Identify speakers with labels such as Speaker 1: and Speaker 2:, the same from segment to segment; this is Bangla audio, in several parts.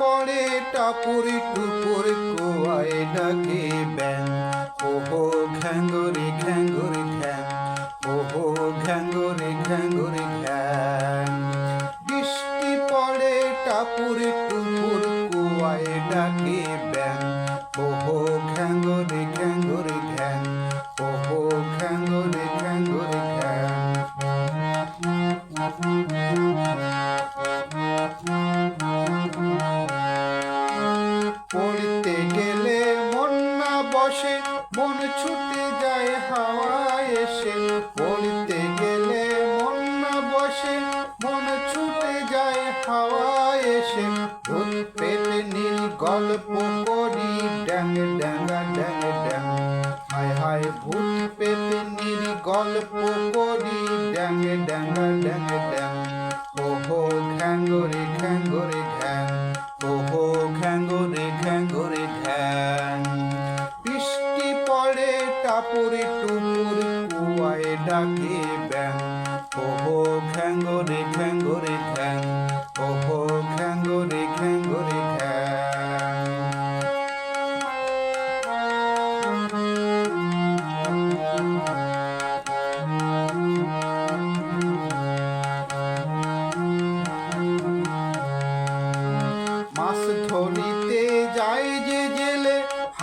Speaker 1: পড়ে, টাপুরি টুপুর কোয়ায় ডাকে ব্যাং ও হো ঘ্যাঙ্গরে ঘ্যাঙ্গরে ঘ্যাং ও হো ঘ্যাঙ্গরে ঘ্যাঙ্গরে ঘ্যাং বৃষ্টি পড়ে, টাপুরি টুপুর কোয়ায় ডাকে ব্যাং বসে, মন ছুটে যায় হাওয়ায় এসে। পড়তে গেলে মন না বসে, মন ছুটে যায় হাওয়ায় এসে। ভূত পেতে নীল গল্প করি, ড্যাং ড্যাঙ্গা ড্যাং ড্যাং। হায় হায়, ভূত পেতে নীল গল্প করি, ড্যাং ড্যাঙ্গা ড্যাং ড্যাং। ও হো ঘ্যাঙ্গরে টাপুরে টুপুর কুয়ায় ডাকে ব্যাং ও হো ঘ্যাঙ্গরে ঘ্যাঙ্গরে ঘ্যাং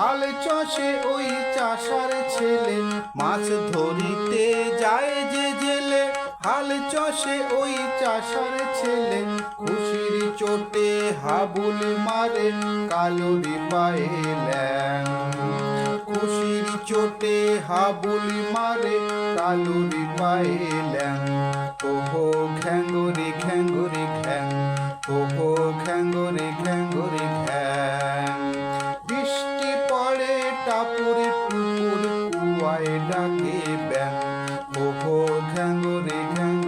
Speaker 1: হাল চষে ওই চাষার ছেলে। মাছ ধরিতে যায় যে জেলে। হাল চষে ওই চাষার ছেলে। খুশির চোটে হাবুল মারে কালোরি পায়ে ল্যাং। খুশির চোটে হাবুল মারে কালোরি পায়ে ল্যাং। ওহো, ঘ্যাঙ্গরে ঘ্যাঙ্গরে, ঘ্যাং। ওহো, ঘ্যাঙ্গরে, ঘ্যাং। kibya, ho ho Can't.